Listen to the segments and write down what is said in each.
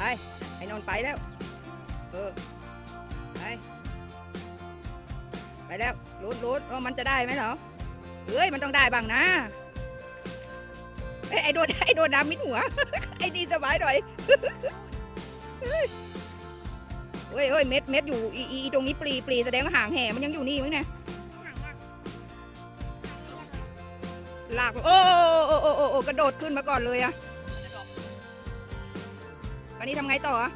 ไปไอ้นนไปแล้ว เออ ไป ไปแล้วลุ้นลุ้นว่ามันจะได้ไหมเหรอเฮ้ย มันต้องได้บ้างนะเอ้ไอ้โดนไอ้โดนน้ำมิดหัว ไอ้ดีสบายหน่อยเฮ้ยเฮ้ยเม็ดเม็ดอยู่อีอีตรงนี้ปลีปลีแสดงว่าหางแห่มันยังอยู่นี่มั้งเนี่ยหลากโอ้โอ้โอ้โอ้กระโดดขึ้นมาก่อนเลยอะ อันนี้ทำไงต่ออะ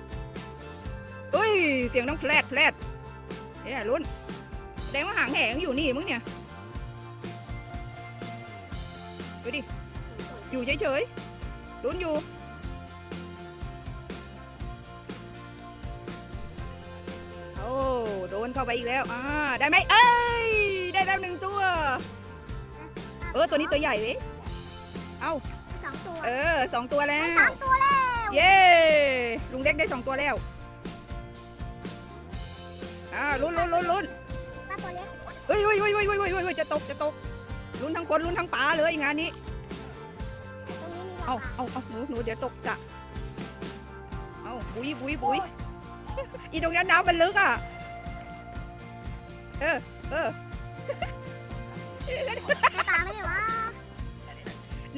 เฮ้ย เสียงต้องแผลดแผลดเนี่ยลุ้นแสดงว่าหางแหงอยู่นี่มึงเนี่ย ดูดิ อยู่เฉยๆลุ้นอยู่โอ้โดนเข้าไปอีกแล้ว อ่า ได้ไหมเอ้ย ได้แล้วหนึ่งตัว เออ ตัวนี้ตัวใหญ่เว้ยสองตัว เออสองตัวแล้สาวมตัวแล้ว เย้ลุงเล็กได้สองตัวแล้วอ่าลุ้นลุ้นลุ้นลุ้นปลาตัวเล็กเฮ้ยเฮ้ยเฮ้ยเฮ้ยเฮ้ยเฮ้ยเฮ้ยจะตกจะตกลุ้นทั้งคนลุ้นทั้งปลาเลยงานนี้ตรงนี้มีเอาราคาเอาเอาหนูหนูเดี๋ยวตกจะเอาบุยบุยบุยอีตรงนั้นน้ำมันลึกอะเออเออให้ปลาไม่ได้วะ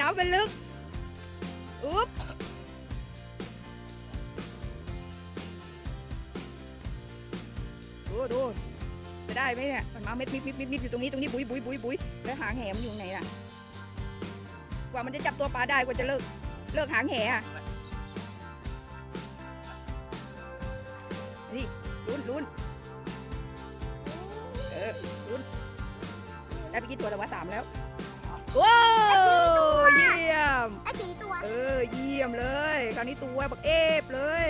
น้ำมันลึกอุ๊บ ดูดูจะได้ไหมเนี่ยมันมาเม็ดมิดมิดมิดมิดอยู่ตรงนี้ตรงนี้บุยบุยบุยบุยแล้วหางแหมนอยู่ไหนล่ะ กว่ามันจะจับตัวปลาได้กว่าจะเลิกเลิกหางแหอะนี่ลุ้นลุ้นเออลุ้นได้ไปกี่ตัวแล้ววะสามแล้วว้าวเยี่ยมไอ้สี่ตัวเออเยี่ยมเลยคราวนี้ตัวบักเอฟเลย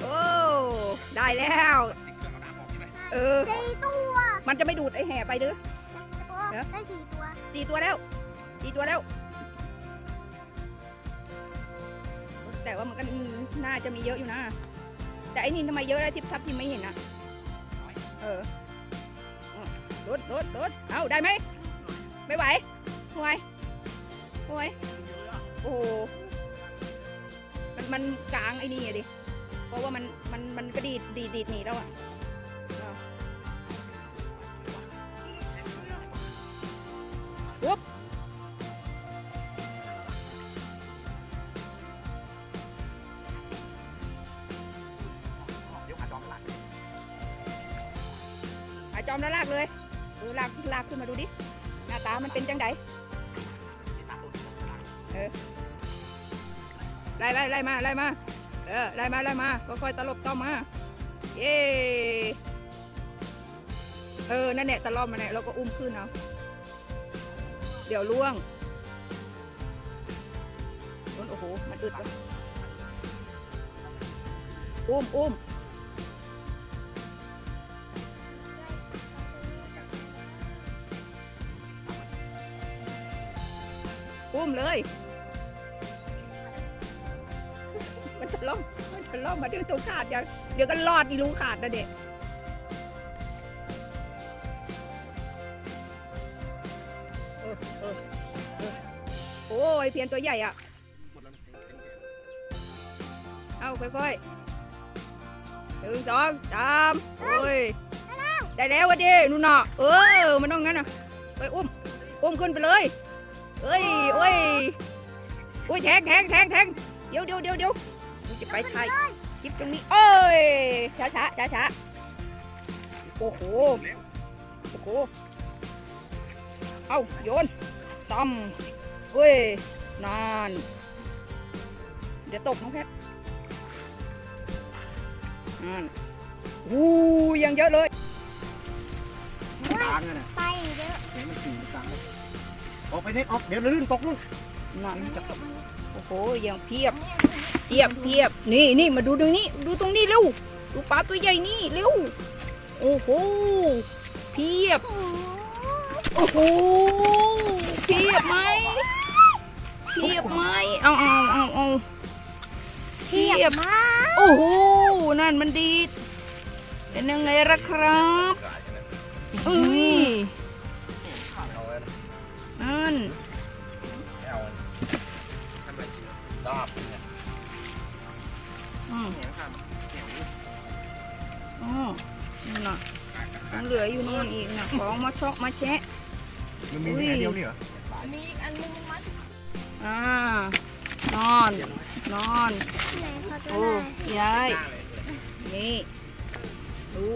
โอ้ได้แล้ว เออ สี่ตัวมันจะไม่ดูดไอแห่ไปดื้อโอ้ได้สี่ตัวสี่ตัวแล้วสี่ตัวแล้ว แต่ว่ามันก็น่าจะมีเยอะอยู่นะ แต่ไอ้นี่ทำไมเยอะแล้วทิพทับที่ไม่เห็นอะ เออเออรถรถรถเอาได้ไหม ไม่ไหวห่วยห่วยโอ้โห มันมันกลางไอ้นี่อะดิ เพราะว่ามันมันมันกระดีดดีดดีดหนีแล้วอะ จอมแล้วลากเลยเออลากลากขึ้นมาดูดิหน้าตามันเป็นจังไดเออไล่ไล่ไล่มาไล่มาเออไล่มาไล่มาค่อยๆตลบต้อมมาเย้เออนั่นแหละตะล่อมมาเนี่ยเราก็อุ้มขึ้นเอาเดี๋ยวล่วงโอ้โหมันอึดเลยอุ้มอุ้ม อุ้มเลย มันจะล่อมมันจะล่อมมาเดี๋ยวตัวขาดอย่างเดี๋ยวก็รอดอีรูขาดนะเด็กโอ้ยเพียนตัวใหญ่อะเอาค่อยๆหนึ่งสองสามโอ้ยได้แล้ววะดินู่นน่ะเออมันต้องงั้นอะไปอุ้มอุ้มขึ้นไปเลย เอ้ยเอ้ยโอ้ยแทงแทงแทงแทงเดี๋ยวเดี๋ยวเดี๋ยวเดี๋ยวกูจะไปถ่ายคลิปตรงนี้เอ้ยช้าช้าช้าช้าโอ้โหโอ้โหเอาโยนตำเอ้ยนานเดี๋ยวตกน้องแพทนั่นวูยังเยอะเลยกลางอะนะไปเยอะเดี๋ยวมันขี่กลาง ออกไปนี่ออกเดี๋ยวลื่นตกนู่นนั่นโอ้โหยังเพียบเพียบเพียบนี่นี่มาดูตรงนี้ ดูตรงนี้เร็วดูปลาตัวใหญ่นี่เร็วโอ้โหเพียบโอ้โหโอ้โหเพียบไหมเพียบไหมเอาเอาเอาเอาเทียบมากโอ้โหนั่นมันดีดเป็นยังไงล่ะครับ เอ้ยนั่นรอบเนี่ยอ๋อนี่น่ะยังเหลืออยู่นู่นอีกนะของมาเชาะมาแชะ มันมีแค่เดียวนี่เหรออ่านอน นอนไหนขอตัโอ้วหน่อยยาย นี่ ดู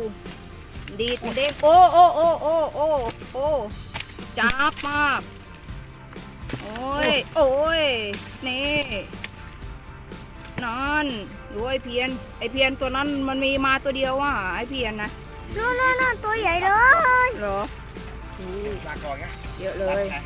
ดีดเด็กโอ้โอ้โอ้โอ้โอ้โอ้จับมากโอ้ย โอ้ย นี่ นอนดูไอเพียน ไอเพียนตัวนั้นมันมีมาตัวเดียวว่ะไอเพียนนะนู่นนู่นนู่นตัวใหญ่เลยเหรอลาก่อนไงเยอะเลยไง